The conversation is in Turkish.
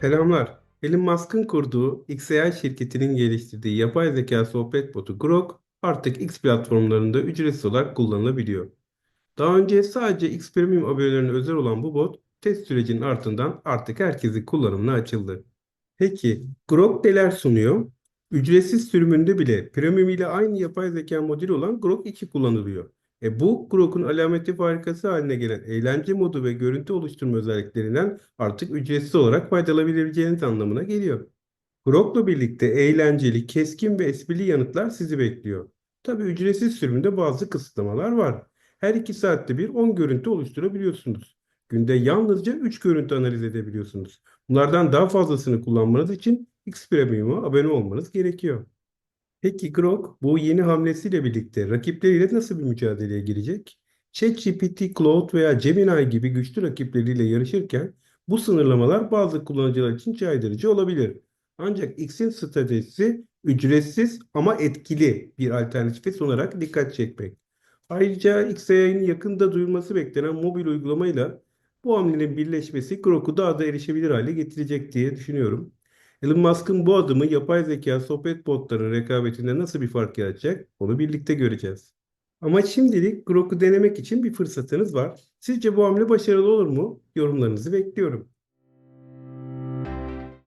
Selamlar. Elon Musk'ın kurduğu XAI şirketinin geliştirdiği yapay zeka sohbet botu Grok artık X platformlarında ücretsiz olarak kullanılabiliyor. Daha önce sadece X Premium abonelerine özel olan bu bot test sürecinin ardından artık herkesin kullanımına açıldı. Peki Grok neler sunuyor? Ücretsiz sürümünde bile Premium ile aynı yapay zeka modeli olan Grok 2 kullanılıyor. E bu Grok'un alameti farikası haline gelen eğlence modu ve görüntü oluşturma özelliklerinden artık ücretsiz olarak faydalanabileceğiniz anlamına geliyor. Grok'la birlikte eğlenceli, keskin ve esprili yanıtlar sizi bekliyor. Tabii ücretsiz sürümünde bazı kısıtlamalar var. Her 2 saatte bir 10 görüntü oluşturabiliyorsunuz. Günde yalnızca 3 görüntü analiz edebiliyorsunuz. Bunlardan daha fazlasını kullanmanız için X Premium'a abone olmanız gerekiyor. Peki Grok bu yeni hamlesiyle birlikte rakipleriyle nasıl bir mücadeleye girecek? ChatGPT, Claude veya Gemini gibi güçlü rakipleriyle yarışırken bu sınırlamalar bazı kullanıcılar için caydırıcı olabilir. Ancak X'in stratejisi ücretsiz ama etkili bir alternatife sunarak dikkat çekmek. Ayrıca XAI'nin yakında duyurması beklenen mobil uygulamayla bu hamlenin birleşmesi Grok'u daha da erişebilir hale getirecek diye düşünüyorum. Elon Musk'ın bu adımı yapay zeka sohbet botları rekabetinde nasıl bir fark yaratacak onu birlikte göreceğiz. Ama şimdilik Grok'u denemek için bir fırsatınız var. Sizce bu hamle başarılı olur mu? Yorumlarınızı bekliyorum.